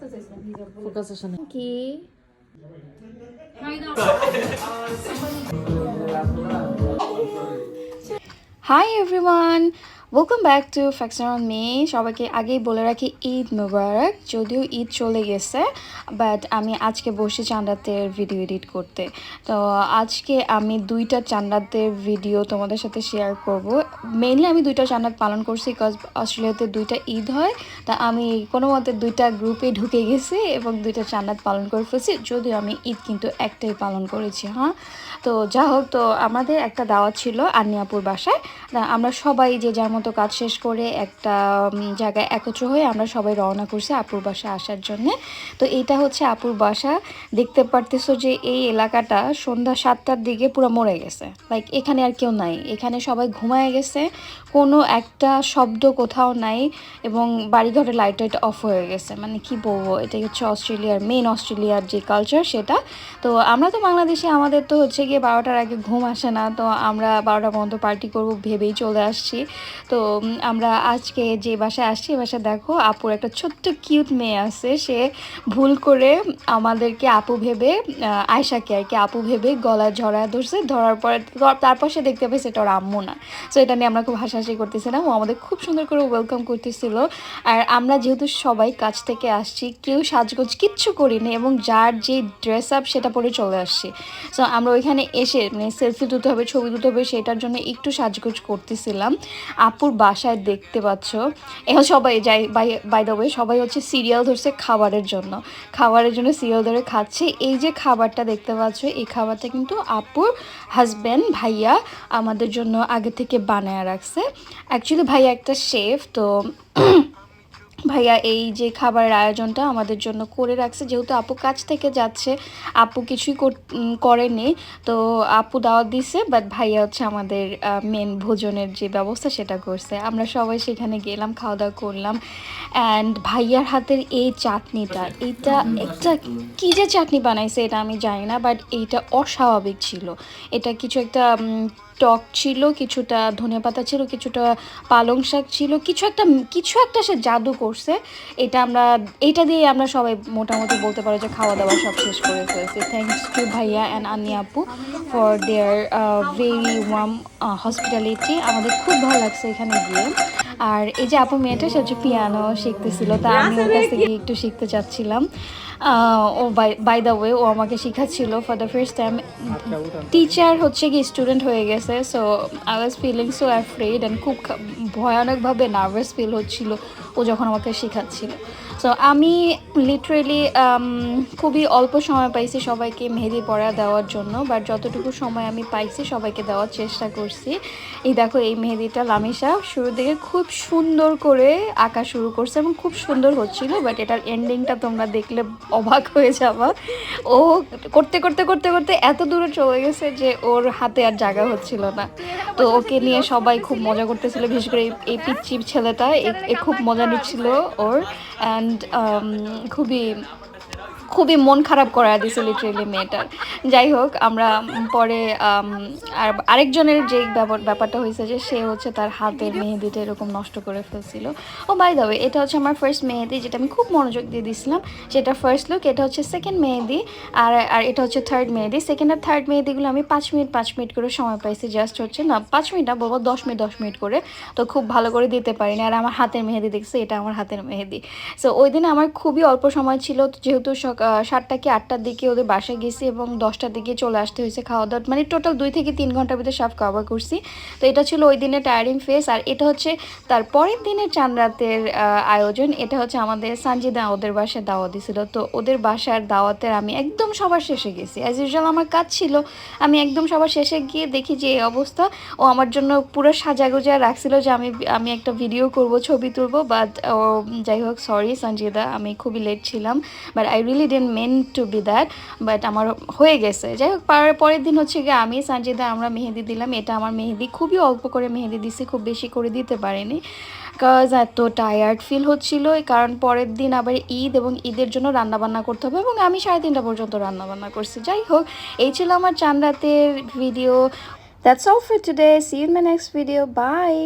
করতে চাইছিলাম হিজাব বলে। ফোকাস আসে না কি হাই দাও। Hi everyone welcome back to faction on me সবাইকে আগেই বলে রাখি, ঈদ মুবারক। যদিও ঈদ চলে গেছে বাট আমি আজকে বসে চান্দাতের ভিডিও এডিট করতে। তো আজকে আমি দুইটা চান্দাতের ভিডিও তোমাদের সাথে শেয়ার করব। মেইনলি আমি দুইটা চান্দাত পালন করছি বিকজ অস্ট্রেলিয়াতে দুইটা ঈদ হয়। তা আমি কোনো মতে দুইটা গ্রুপে ঢুকে গেছি এবং দুইটা চান্দাত পালন করে ফেলছি। যদিও আমি ঈদ কিন্তু একটাই পালন করেছি হ্যাঁ। তো যা হোক তো আমাদের একটা দাওয়াত ছিল আন্নিয়াপুর বাসায়। আমরা সবাই যে যার মতো কাজ শেষ করে একটা জায়গায় একত্র হয়ে আমরা সবাই রওনা করছি আপুর বাসায় আসার জন্যে। তো এইটা হচ্ছে আপুর বাসা। দেখতে পারতেছো যে এই এলাকাটা সন্ধ্যা সাতটার দিকে পুরো মরে গেছে। লাইক এখানে আর কেউ নাই। এখানে সবাই ঘুমায় গেছে। কোনো একটা শব্দ কোথাও নাই এবং বাড়িঘরের লাইট টাইট অফ হয়ে গেছে। মানে কি বলব? এটাই হচ্ছে অস্ট্রেলিয়ার মেন অস্ট্রেলিয়ার যে কালচার সেটা। তো আমরা তো বাংলাদেশে, আমাদের তো হচ্ছে গিয়ে বারোটার আগে ঘুম আসে না। তো আমরা বারোটা পর্যন্ত পার্টি করব ভেবেই চলে আসছি। তো আমরা আজকে যে বাসায় আসছি এ বাসায় দেখো আপুর একটা ছোট্ট কিউট মেয়ে আছে। সে ভুল করে আমাদেরকে আপু ভেবে আহ, আয়শাকে আর কি আপু ভেবে গলায় ঝরা ধরছে। ধরার পরে তারপর সে দেখতে পেয়েছে এটা ওর আম্মু না। সো এটা নিয়ে আমরা খুব হাসাহাসি করতেছিলাম ও আমাদের খুব সুন্দর করে ওয়েলকাম করতেছিল। আর আমরা যেহেতু সবাই কাছ থেকে আসছি কেউ সাজগোজ কিচ্ছু করিনি এবং যার যে ড্রেস আপ সেটা পরে চলে আসছি। সো আমরা ওইখানে এসে মানে সেলফি তুলতে হবে ছবি তুলতে হবে সেটার জন্য একটু সাজগোজ করতেছিলাম। আপুর বাসায় দেখতে পাচ্ছ। এখন সবাই যাই, বাই দ্য ওয়ে সবাই হচ্ছে সিরিয়াল ধরছে খাবারের জন্য। খাবারের জন্য সিরিয়াল ধরে খাচ্ছে। এই যে খাবারটা দেখতে পাচ্ছ, এই খাবারটা কিন্তু আপুর হাজব্যান্ড ভাইয়া আমাদের জন্য আগে থেকে বানায় রাখছে। অ্যাকচুয়ালি ভাইয়া একটা শেফ তো ভাইয়া এই যে খাবারের আয়োজনটা আমাদের জন্য করে রাখছে। যেহেতু আপু কাছ থেকে যাচ্ছে আপু কিছুই কর- করেনি। তো আপু দাওয়াত দিছে বাট ভাইয়া হচ্ছে আমাদের মেন ভোজনের যে ব্যবস্থা সেটা করছে। আমরা সবাই সেখানে গেলাম খাওয়া দাওয়া করলাম। অ্যান্ড ভাইয়ার হাতের এই চাটনিটা এইটা একটা কী যে চাটনি বানাইছে এটা আমি জানি না বাট এইটা অস্বাভাবিক ছিল। এটা কিছু একটা টক ছিল, কিছুটা ধনেপাতা ছিল, কিছুটা পালং শাক ছিল, কিছু একটা কিছু একটা সে জাদু করছে। এটা আমরা, এটা দিয়ে আমরা সবাই মোটামুটি বলতে পারো যে খাওয়া দাওয়া সব শেষ করে ফেলছি। থ্যাংকস টু ভাইয়া অ্যান্ড আনি আপু for their very warm hospitality আমাদের খুব ভালো লাগছে এখানে গিয়ে। আর এই যে আপু মেয়েটা সে হচ্ছে পিয়ানো শিখতেছিল। তা আমি ওর কাছ থেকে একটু শিখতে চাচ্ছিলাম। ও বাই বাই দ্য ওয়ে ও আমাকে শেখাচ্ছিল for the first time teacher হচ্ছে কি স্টুডেন্ট হয়ে গেছে so I was feeling so afraid and খুব ভয়ানকভাবে নার্ভাস ফিল হচ্ছিল ও যখন আমাকে শেখাচ্ছিল। সো আমি লিটারেলি খুবই অল্প সময় পাইছি সবাইকে মেহেদি পরা দেওয়ার জন্য বাট যতটুকু সময় আমি পাইছি সবাইকে দেওয়ার চেষ্টা করছি। এই দেখো, এই মেহেদিটা লামিশা শুরুর দিকে খুব সুন্দর করে আঁকা শুরু করছে এবং খুব সুন্দর হচ্ছিল বাট এটার এন্ডিংটা তোমরা দেখলে অবাক হয়ে যাবা। ও করতে করতে করতে করতে এত দূরে চলে গেছে যে ওর হাতে আর জায়গা হচ্ছিল না। তো ওকে নিয়ে সবাই খুব মজা করতেছিল, বিশেষ করে এই- পিচ্ছি ছেলেটা, এ খুব মজা নিচ্ছিল ওর। অ্যান্ড খুবই খুবই মন খারাপ করা দিছে লিটারেলি মেয়েটার যাই হোক আমরা পরে আর আরেকজনের যে ব্যাপার ব্যাপারটা হয়েছে যে সে হচ্ছে তার হাতের মেহেদিটা এরকম নষ্ট করে ফেলছিল। ও বাই দ্য এটা হচ্ছে আমার ফার্স্ট মেহেদি যেটা আমি খুব মনোযোগ দিয়ে দিছিলাম। সেটা ফার্স্ট লুক এটা হচ্ছে সেকেন্ড মেহেদি আর আর এটা হচ্ছে থার্ড মেহেদি। সেকেন্ড আর থার্ড মেহেদিগুলো আমি পাঁচ মিনিট পাঁচ মিনিট করে সময় পাইছি জাস্ট হচ্ছে না পাঁচ মিনিট না বলব দশ মিনিট দশ মিনিট করে। তো খুব ভালো করে দিতে পারিনি আর আমার হাতের মেহেদি দেখছে এটা আমার হাতের মেহেদি। সো ওই দিন আমার খুবই অল্প সময় ছিল যেহেতু সক- আহ, সাতটা কি আটটার দিকে ওদের বাসায় গেছি এবং দশটার দিকে চলে আসতে হয়েছে খাওয়া দাওয়া। মানে টোটাল দুই থেকে তিন ঘণ্টার ভিতরে সব কভার করছি। তো এটা ছিল ওই দিনের টায়ারিং ফেস আর এটা হচ্ছে তার পরের দিনের চাঁদ আয়োজন। এটা হচ্ছে আমাদের সানজিদা ওদের বাসায় দাওয়াত দিছিল। তো ওদের বাসার দাওয়াতের আমি একদম সবার শেষে গেছি। অ্যাজ ইউজুয়াল আমার কাজ ছিল, আমি একদম সবার শেষে গিয়ে দেখি যে এই অবস্থা। ও আমার জন্য পুরো সাজাগোজা রাখছিল যে আমি আমি একটা ভিডিও করব, ছবি তুলবো। বাট যাই হোক সরি সঞ্জিদা আমি খুবই লেট ছিলাম। But I really didn't mean to be that but আমার হয়ে গেছে যাই হোক পার- পরের দিন হচ্ছে গিয়ে আমি সঞ্জিদা আমরা মেহেদি দিলাম এটা আমার মেহেদি খুবই অল্প করে মেহেদি দিছি, খুব বেশি করে দিতে পারিনি কাজ এত টায়ার্ড ফিল হচ্ছিল কারণ পরের দিন আবার ঈদ এবং ঈদের জন্য রান্নাবান্না করতে হবে এবং আমি সাড়ে তিনটা পর্যন্ত রান্নাবান্না করছি যাই হোক, এই ছিল আমার চাঁদ রাতের video that's all for today. See in my next video. Bye.